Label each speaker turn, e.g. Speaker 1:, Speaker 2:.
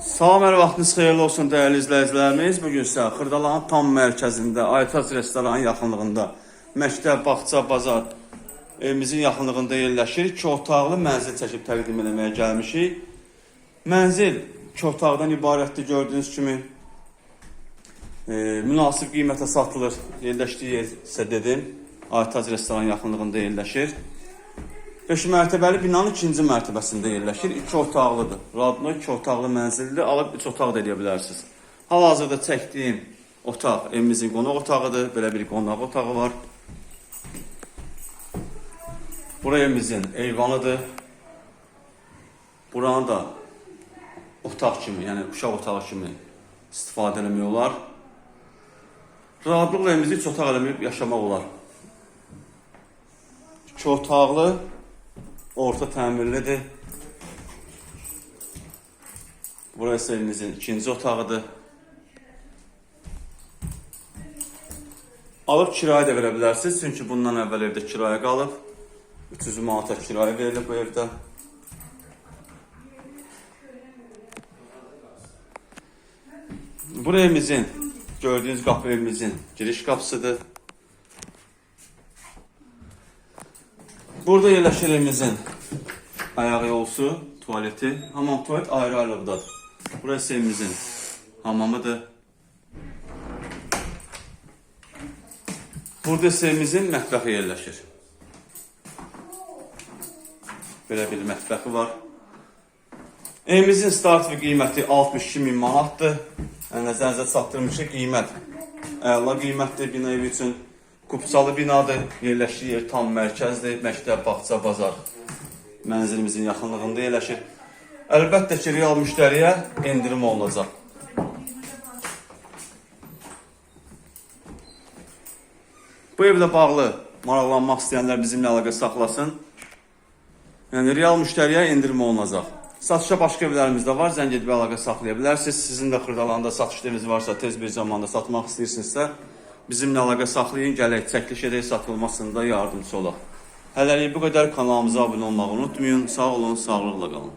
Speaker 1: Salam, hər vaxtınız xeyirli olsun dəyərli izləyicilərimiz. Bu gün sizə Xırdalanın tam mərkəzində, Aytac restoranın yaxınlığında, məktəb, bağça, bazar evimizin yaxınlığında yerləşir. 2 otaqlı mənzil çəkib təqdim etməyə gəlmişik. Mənzil 2 otaqdan ibarətdir gördüyünüz kimi. E, münasib qiymətə satılır. Yerləşdiyi yer sizə dedim. Aytac restoran yaxınlığında yerləşir. 5 mərtəbəli binanın ikinci mərtəbəsində yerləşir. 2 otaqlıdır. Radno 2 otaqlı mənzildir. Alıb 3 otaq da edə bilərsiniz. Hal-hazırda çəkdiyim otaq evimizin qonaq otağıdır. Belə bir qonaq otağı var. Bura evimizin eyvanıdır. Buranı da otaq kimi, yəni uşaq otağı kimi istifadə eləmək olar. Rahatlıqla evimizi 3 otaq eləməyib yaşamaq olar. 2 otaqlı orta təmirlidir. Burası evimizin ikinci otağıdır. Alıb kirayə də verə bilərsiniz, çünki bundan əvvəl evdə kirayə qalıb. 300 manata kirayə verilib bu evdə. Bura evimizin, gördüyünüz qapı evimizin giriş qapısıdır. Burada yerləşir evimizin ayağı yolsu, tualeti, hamam tuvalet ayrı ayrılıqdadır. Burası evimizin hamamıdır. Burada evimizin mətbəxi yerləşir. Belə bir mətbəxi var. Evimizin start və qiyməti 62 min manatdır. Yəni, nəzərinizə çatdırmışıq qiymət. Əla qiymətdir bina evi üçün. Kupçalı binadır. Yerləşdiyi yer tam mərkəzdir. Məktəb, bağça, bazar mənzilimizin yaxınlığında yerləşir. Əlbəttə ki, real müştəriyə endirim olunacaq. Bu evlə bağlı maraqlanmaq istəyənlər bizimlə əlaqə saxlasın. Yəni real müştəriyə endirim olunacaq. Satışa başqa evlərimiz də var. Zəng edib əlaqə saxlaya bilərsiniz. Sizin də Xırdalanda satış eviniz varsa, tez bir zamanda satmaq istəyirsinizsə, bizimlə əlaqə saxlayın, gələk çəkiliş edək, satılmasında yardımçı olaq. Hələlik bu qədər kanalımıza abunə olmağı unutmayın. Sağ olun, sağlıqla qalın.